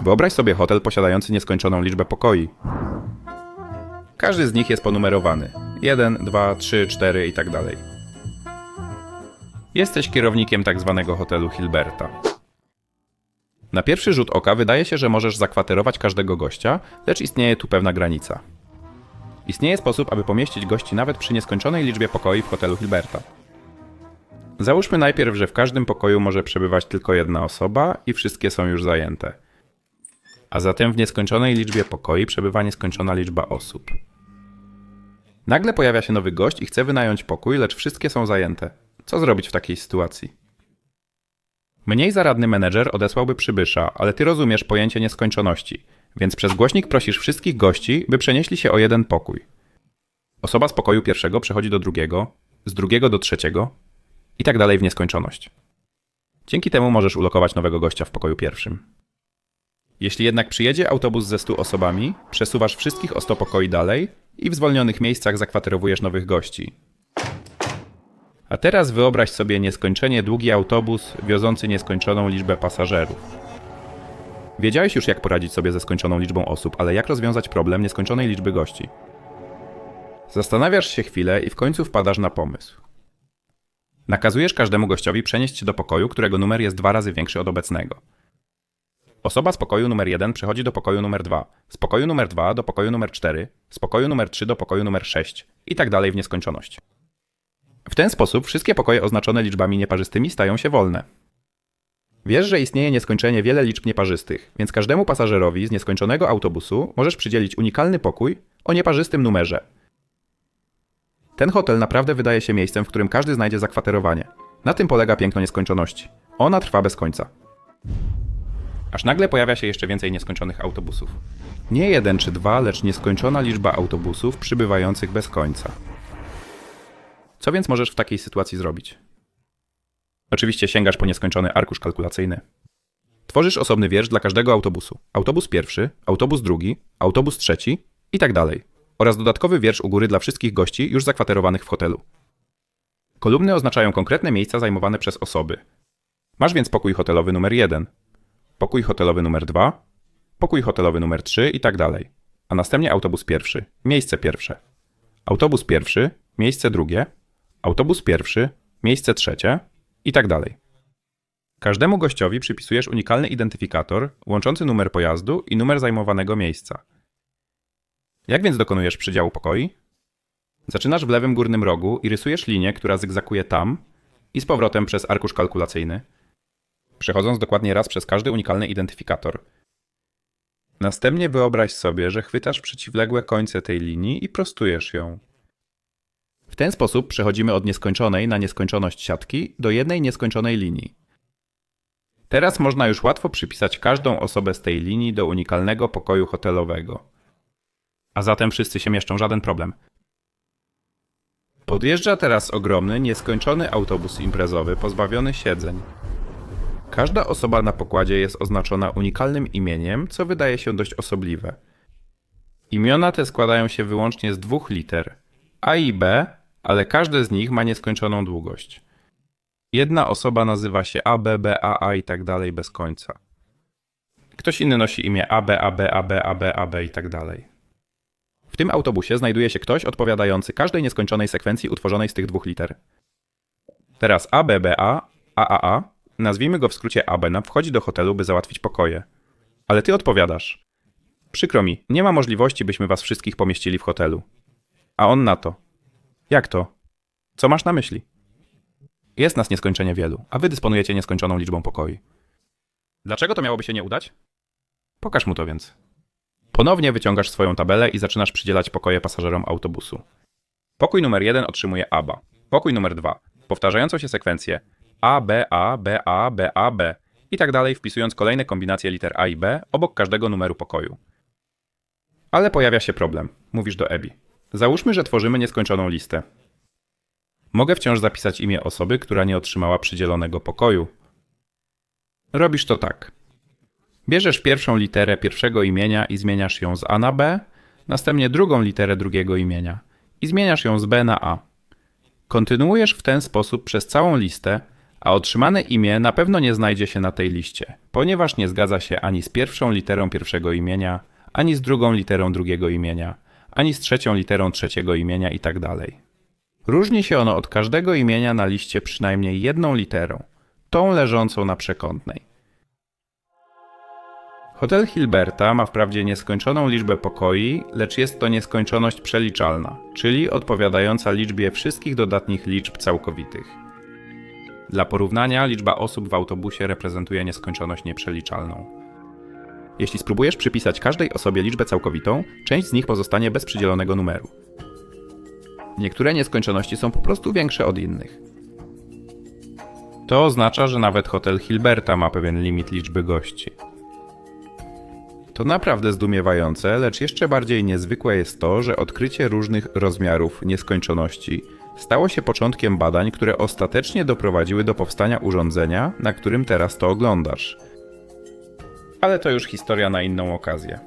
Wyobraź sobie hotel posiadający nieskończoną liczbę pokoi. Każdy z nich jest ponumerowany. 1, 2, 3, 4 i tak dalej. Jesteś kierownikiem tak zwanego hotelu Hilberta. Na pierwszy rzut oka wydaje się, że możesz zakwaterować każdego gościa, lecz istnieje tu pewna granica. Istnieje sposób, aby pomieścić gości nawet przy nieskończonej liczbie pokoi w hotelu Hilberta. Załóżmy najpierw, że w każdym pokoju może przebywać tylko jedna osoba i wszystkie są już zajęte. A zatem w nieskończonej liczbie pokoi przebywa nieskończona liczba osób. Nagle pojawia się nowy gość i chce wynająć pokój, lecz wszystkie są zajęte. Co zrobić w takiej sytuacji? Mniej zaradny menedżer odesłałby przybysza, ale ty rozumiesz pojęcie nieskończoności, więc przez głośnik prosisz wszystkich gości, by przenieśli się o jeden pokój. Osoba z pokoju pierwszego przechodzi do drugiego, z drugiego do trzeciego i tak dalej w nieskończoność. Dzięki temu możesz ulokować nowego gościa w pokoju pierwszym. Jeśli jednak przyjedzie autobus ze 100 osobami, przesuwasz wszystkich o 100 pokoi dalej i w zwolnionych miejscach zakwaterowujesz nowych gości. A teraz wyobraź sobie nieskończenie długi autobus wiozący nieskończoną liczbę pasażerów. Wiedziałeś już, jak poradzić sobie ze skończoną liczbą osób, ale jak rozwiązać problem nieskończonej liczby gości? Zastanawiasz się chwilę i w końcu wpadasz na pomysł. Nakazujesz każdemu gościowi przenieść się do pokoju, którego numer jest dwa razy większy od obecnego. Osoba z pokoju numer 1 przechodzi do pokoju numer 2, z pokoju numer 2 do pokoju numer 4, z pokoju numer 3 do pokoju numer 6 i tak dalej w nieskończoność. W ten sposób wszystkie pokoje oznaczone liczbami nieparzystymi stają się wolne. Wiesz, że istnieje nieskończenie wiele liczb nieparzystych, więc każdemu pasażerowi z nieskończonego autobusu możesz przydzielić unikalny pokój o nieparzystym numerze. Ten hotel naprawdę wydaje się miejscem, w którym każdy znajdzie zakwaterowanie. Na tym polega piękno nieskończoności. Ona trwa bez końca. Aż nagle pojawia się jeszcze więcej nieskończonych autobusów. Nie jeden czy dwa, lecz nieskończona liczba autobusów przybywających bez końca. Co więc możesz w takiej sytuacji zrobić? Oczywiście sięgasz po nieskończony arkusz kalkulacyjny. Tworzysz osobny wiersz dla każdego autobusu. Autobus pierwszy, autobus drugi, autobus trzeci i tak dalej. Oraz dodatkowy wiersz u góry dla wszystkich gości już zakwaterowanych w hotelu. Kolumny oznaczają konkretne miejsca zajmowane przez osoby. Masz więc pokój hotelowy numer 1, pokój hotelowy numer 2, pokój hotelowy numer 3 i tak dalej. A następnie autobus pierwszy, miejsce pierwsze. Autobus pierwszy, miejsce drugie, autobus pierwszy, miejsce trzecie i tak dalej. Każdemu gościowi przypisujesz unikalny identyfikator łączący numer pojazdu i numer zajmowanego miejsca. Jak więc dokonujesz przydziału pokoi? Zaczynasz w lewym górnym rogu i rysujesz linię, która zygzakuje tam i z powrotem przez arkusz kalkulacyjny, przechodząc dokładnie raz przez każdy unikalny identyfikator. Następnie wyobraź sobie, że chwytasz przeciwległe końce tej linii i prostujesz ją. W ten sposób przechodzimy od nieskończonej na nieskończoność siatki do jednej nieskończonej linii. Teraz można już łatwo przypisać każdą osobę z tej linii do unikalnego pokoju hotelowego. A zatem wszyscy się mieszczą, żaden problem. Podjeżdża teraz ogromny, nieskończony autobus imprezowy pozbawiony siedzeń. Każda osoba na pokładzie jest oznaczona unikalnym imieniem, co wydaje się dość osobliwe. Imiona te składają się wyłącznie z dwóch liter A i B, ale każde z nich ma nieskończoną długość. Jedna osoba nazywa się A, A, A i tak dalej bez końca. Ktoś inny nosi imię AB i tak dalej. W tym autobusie znajduje się ktoś odpowiadający każdej nieskończonej sekwencji utworzonej z tych dwóch liter. Teraz ABBA, AAA, nazwijmy go w skrócie Abenam, wchodzi do hotelu, by załatwić pokoje. Ale ty odpowiadasz. Przykro mi, nie ma możliwości, byśmy was wszystkich pomieścili w hotelu. A on na to. Jak to? Co masz na myśli? Jest nas nieskończenie wielu, a wy dysponujecie nieskończoną liczbą pokoi. Dlaczego to miałoby się nie udać? Pokaż mu to więc. Ponownie wyciągasz swoją tabelę i zaczynasz przydzielać pokoje pasażerom autobusu. Pokój numer 1 otrzymuje ABA. Pokój numer 2. Powtarzającą się sekwencję A, B, A, B, A, B, A, B i tak dalej, wpisując kolejne kombinacje liter A i B obok każdego numeru pokoju. Ale pojawia się problem, mówisz do Ebi. Załóżmy, że tworzymy nieskończoną listę. Mogę wciąż zapisać imię osoby, która nie otrzymała przydzielonego pokoju. Robisz to tak. Bierzesz pierwszą literę pierwszego imienia i zmieniasz ją z A na B, następnie drugą literę drugiego imienia i zmieniasz ją z B na A. Kontynuujesz w ten sposób przez całą listę, A otrzymane imię na pewno nie znajdzie się na tej liście, ponieważ nie zgadza się ani z pierwszą literą pierwszego imienia, ani z drugą literą drugiego imienia, ani z trzecią literą trzeciego imienia itd. Różni się ono od każdego imienia na liście przynajmniej jedną literą, tą leżącą na przekątnej. Hotel Hilberta ma wprawdzie nieskończoną liczbę pokoi, lecz jest to nieskończoność przeliczalna, czyli odpowiadająca liczbie wszystkich dodatnich liczb całkowitych. Dla porównania, liczba osób w autobusie reprezentuje nieskończoność nieprzeliczalną. Jeśli spróbujesz przypisać każdej osobie liczbę całkowitą, część z nich pozostanie bez przydzielonego numeru. Niektóre nieskończoności są po prostu większe od innych. To oznacza, że nawet hotel Hilberta ma pewien limit liczby gości. To naprawdę zdumiewające, lecz jeszcze bardziej niezwykłe jest to, że odkrycie różnych rozmiarów nieskończoności stało się początkiem badań, które ostatecznie doprowadziły do powstania urządzenia, na którym teraz to oglądasz. Ale to już historia na inną okazję.